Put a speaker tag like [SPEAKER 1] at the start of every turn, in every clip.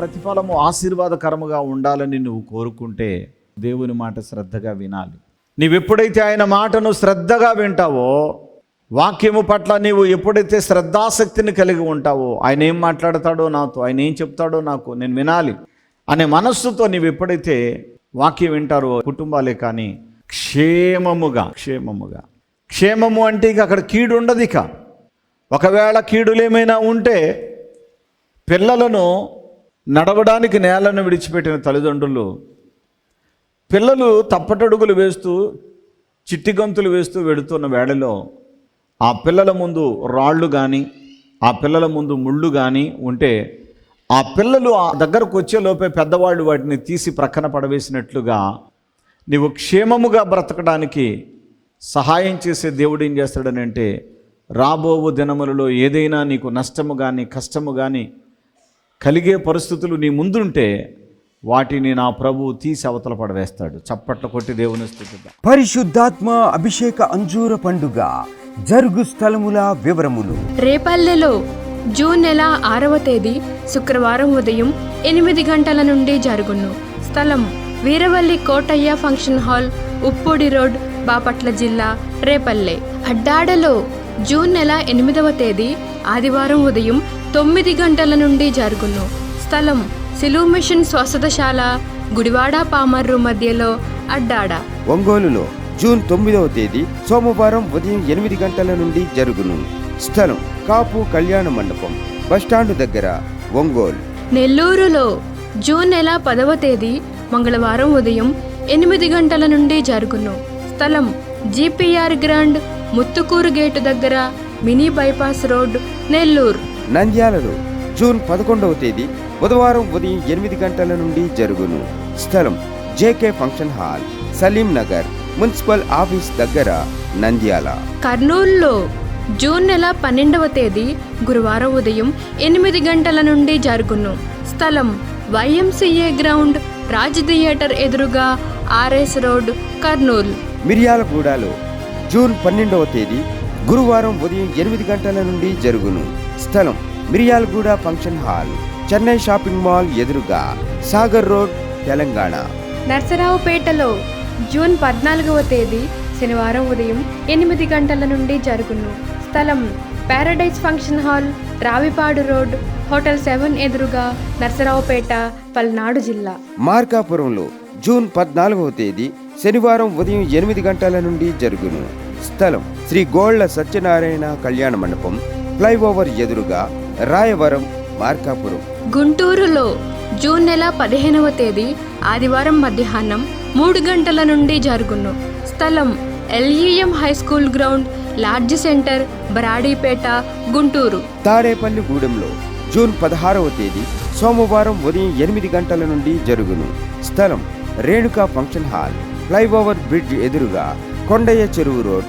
[SPEAKER 1] ప్రతిఫలము ఆశీర్వాదకరముగా ఉండాలని నువ్వు కోరుకుంటే దేవుని మాట శ్రద్ధగా వినాలి. నీవెప్పుడైతే ఆయన మాటను శ్రద్ధగా వింటావో వాక్యము పట్ల నీవు ఎప్పుడైతే శ్రద్ధాసక్తిని కలిగి ఉంటావో ఆయన ఏం మాట్లాడతాడో నాతో ఆయన ఏం చెప్తాడో నాకు నేను వినాలి అనే మనస్సుతో నీవు ఎప్పుడైతే వాక్యం వింటారో కుటుంబాలే కానీ క్షేమముగా క్షేమముగా. క్షేమము అంటే ఇక అక్కడ కీడు ఉండదు ఇక. ఒకవేళ కీడులేమైనా ఉంటే పిల్లలను నడవడానికి నేలను విడిచిపెట్టిన తల్లిదండ్రులు పిల్లలు తప్పటడుగులు వేస్తూ చిట్టి గంతులు వేస్తూ వెడుతున్న వేళలో ఆ పిల్లల ముందు రాళ్ళు కానీ ఆ పిల్లల ముందు ముళ్ళు కానీ ఉంటే ఆ పిల్లలు ఆ దగ్గరకు వచ్చేలోపే పెద్దవాళ్ళు వాటిని తీసి ప్రక్కన పడవేసినట్లుగా నీవు క్షేమముగా బ్రతకడానికి సహాయం చేసే దేవుడు ఏం చేస్తాడని అంటే రాబోవు దినములలో ఏదైనా నీకు నష్టము కానీ కష్టము కానీ కలిగే పరిస్థితులు నీ ముందుంటే వాటిని నా ప్రభు తీసి అవతల పడవేస్తాడు. చప్పట్ల కొట్టి దేవుని స్థుతిద్దాం.
[SPEAKER 2] పరిశుద్ధాత్మ అభిషేక అంజూర పండుగ జరుగు స్థలముల వివరములు.
[SPEAKER 3] రేపల్లెలో జూన్ నెల ఆరవ తేదీ శుక్రవారం ఉదయం ఎనిమిది గంటల నుండి జరుగును. స్థలం Veeravalli Kotaiah function hall Uppodi road Bapatla జిల్లా రేపల్లె. అడ్డాడలో జూన్ నెల ఎనిమిదవ తేదీ ఆదివారం ఉదయం తొమ్మిది గంటల నుండి జరుగును. స్థలం సిలువు మిషన్ స్వస్థతశాల గుడివాడ పామర్రు మధ్యలో అడ్డాడ.
[SPEAKER 2] ఒంగోలులో జూన్ తొమ్మిదవ తేదీ సోమవారం ఉదయం ఎనిమిది గంటల నుండి జరుగును. స్థలం కాపు కళ్యాణ మండపం బస్టాండు దగ్గర ఒంగోలు.
[SPEAKER 3] నెల్లూరులో జూన్ నెల పదవ తేదీ మంగళవారం ఉదయం ఎనిమిది గంటల నుండి జరుగును. స్థలం జీపీఆర్ గ్రాండ్ ముత్తుకూరు గేటు దగ్గర మినీ బైపాస్ రోడ్ నెల్లూరు.
[SPEAKER 2] నంద్యాలలో జూన్ పదకొండవ తేదీ బుధవారం ఉదయం ఎనిమిది గంటల నుండి జరుగును. స్థలం JK function hall Salim Nagar municipal office దగ్గర నంద్యాల.
[SPEAKER 3] కర్నూలులో జూన్ నెల పన్నెండవ తేదీ గురువారం ఉదయం ఎనిమిది గంటల నుండి జరుగును. స్థలం వైఎంసీఏ గ్రౌండ్ రాజ్ థియేటర్ ఎదురుగా ఆర్ఎస్ రోడ్ కర్నూలు.
[SPEAKER 2] మిర్యాలగూడలో జూన్ పన్నెండవ తేదీ గురువారం ఉదయం ఎనిమిది గంటల నుండి జరుగును. స్థలం Miryalaguda function hall Chennai shopping mall ఎదురుగా సాగర్ రోడ్ తెలంగాణ.
[SPEAKER 3] నర్సరావుపేటలో జూన్ పద్నాలుగవ తేదీ శనివారం ఉదయం ఎనిమిది గంటల నుండి జరుగును. స్థలం paradise function hall Ravipadu road hotel seven ఎదురుగా నర్సరావుపేట పల్నాడు జిల్లా.
[SPEAKER 2] మార్కాపురంలో జూన్ పద్నాలుగవ తేదీ శనివారం ఉదయం ఎనిమిది గంటల నుండి జరుగును. స్థలం శ్రీ గోళ్ళ సత్యనారాయణ కళ్యాణ మండపం ఫ్లైఓవర్ ఎదురుగా రాయవరం మార్కాపురం.
[SPEAKER 3] గుంటూరులో జూన్ నెల పదిహేనవ తేదీ ఆదివారం మధ్యాహ్నం మూడు గంటల నుండి జరుగును. స్థలం LEM high school ground large centre Baradipet Guntur.
[SPEAKER 2] Tadepalli గూడెంలో జూన్ పదహారవ తేదీ సోమవారం ఉదయం ఎనిమిది గంటల నుండి జరుగును. స్థలం Renuka function hall flyover bridge ఎదురుగా కొండయ్య చెరువు road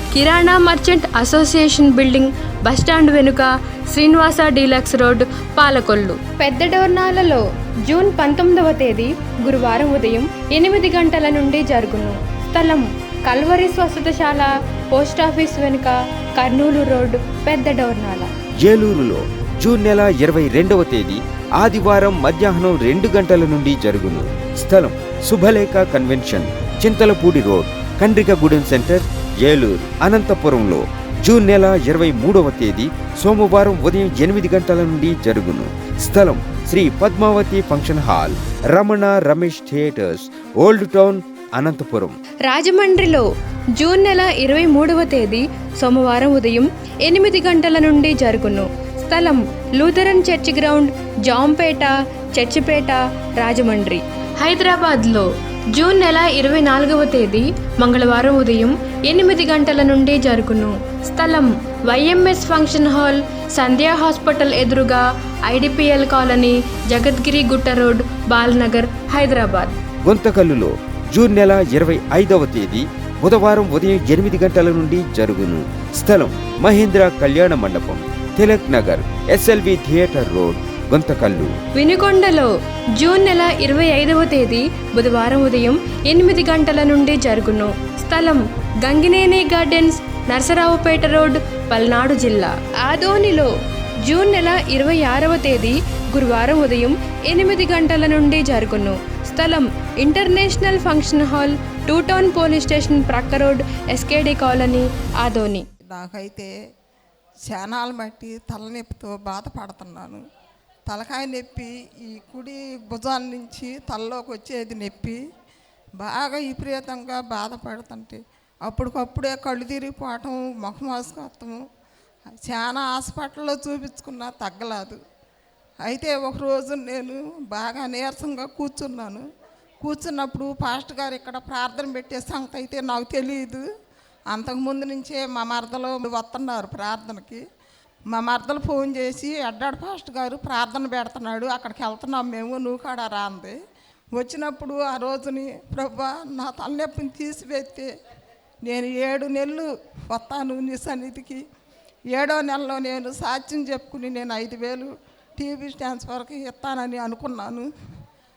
[SPEAKER 3] Kirana merchant association building bus stand వెనుక శ్రీనివాస డీలక్స్ రోడ్ పాలకొల్లు. పెద్ద డోర్నాలలో జూన్ పంతొమ్మిదవ తేదీ గురువారం ఉదయం ఎనిమిది గంటల నుండి జరుగును. స్థలం కల్వరి స్వస్థతశాల పోస్టాఫీస్ వెనుక కర్నూలు రోడ్ పెద్ద డోర్నాల.
[SPEAKER 2] ఏలూరులో జూన్ నెల ఇరవై రెండవ తేదీ ఆదివారం మధ్యాహ్నం రెండు గంటల నుండి జరుగును. స్థలం Subhalekha convention Chintalapudi road Kandrikagudem centre Eluru అనంతపురంలో జూన్ నెల ఇరవై మూడవ తేదీ సోమవారం ఉదయం ఎనిమిది గంటల నుండి జరుగును. స్థలం Sri Padmavathi function hall Ramana Ramesh theatres old town Anantapur.
[SPEAKER 3] రాజమండ్రిలో జూన్ నెల ఇరవై మూడవ తేదీ సోమవారం ఉదయం ఎనిమిది గంటల నుండి జరుగును. స్థలం Lutheran church ground Jampeta Charchipeta Rajahmundry. హైదరాబాద్లో జూన్ నెల ఇరవై నాలుగవ తేదీ మంగళవారం ఉదయం ఎనిమిది గంటల నుండి జరుగును. స్థలం YMS function hall Sandhya hospital ఎదురుగా IDPL colony Jagadgiri Gutta road Balanagar Hyderabad.
[SPEAKER 2] గుంతకల్లులో June నెల ఇరవై ఐదవ తేదీ బుధవారం ఉదయం ఎనిమిది గంటల నుండి జరుగును. స్థలం Mahendra Kalyana Mandapam Tilak Nagar SLV theatre road. Guntakal
[SPEAKER 3] వినుకొండలో June నెల ఇరవై ఐదవ తేదీ బుధవారం ఉదయం ఎనిమిది గంటల నుండి జరుగును. స్థలం గంగినేని గార్డెన్స్ నరసరావుపేట రోడ్ పల్నాడు జిల్లా. ఆదోనిలో జూన్ నెల ఇరవై ఆరవ తేదీ గురువారం ఉదయం ఎనిమిది గంటల నుండి జరుగును. స్థలం international function hall two town police station ప్రక్క రోడ్ ఎస్కేడి కాలనీ ఆదోని.
[SPEAKER 4] నాకైతే శానాలు బట్టి తలనొప్పితో బాధపడుతున్నాను. తలకాయ నొప్పి ఈ కుడి భుజాల నుంచి తలలోకి వచ్చేది నొప్పి. బాగా విపరీతంగా బాధపడుతుంటే అప్పటికప్పుడే కళ్ళు తిరిగిపోవటం ముఖం వేసుకోవటం చాలా హాస్పిటల్లో చూపించుకున్నా తగ్గలేదు. అయితే ఒకరోజు నేను బాగా నీరసంగా కూర్చున్నాను. కూర్చున్నప్పుడు పాస్టర్ గారు ఇక్కడ ప్రార్థన పెట్టే సంగతి అయితే నాకు తెలియదు అంతకుముందు నుంచే మా మరదలో వస్తున్నారు ప్రార్థనకి. మా మరదలు ఫోన్ చేసి అడ్డాడు ఫాస్ట్ గారు ప్రార్థన పెడుతున్నాడు అక్కడికి వెళ్తున్నాం మేము నువ్వు కాడ రా అంది. వచ్చినప్పుడు ఆ రోజుని ప్రభా నా తలనొప్పిని తీసివేస్తే నేను ఏడు నెలలు వస్తాను నీ సన్నిధికి. ఏడో నెలలో నేను సాక్ష్యం చెప్పుకుని నేను ఐదు వేలు టీవీ ట్రాన్స్ఫర్కి ఇస్తానని అనుకున్నాను.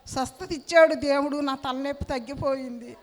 [SPEAKER 4] స్వస్థత ఇచ్చాడు దేవుడు నా తలనొప్పి తగ్గిపోయింది.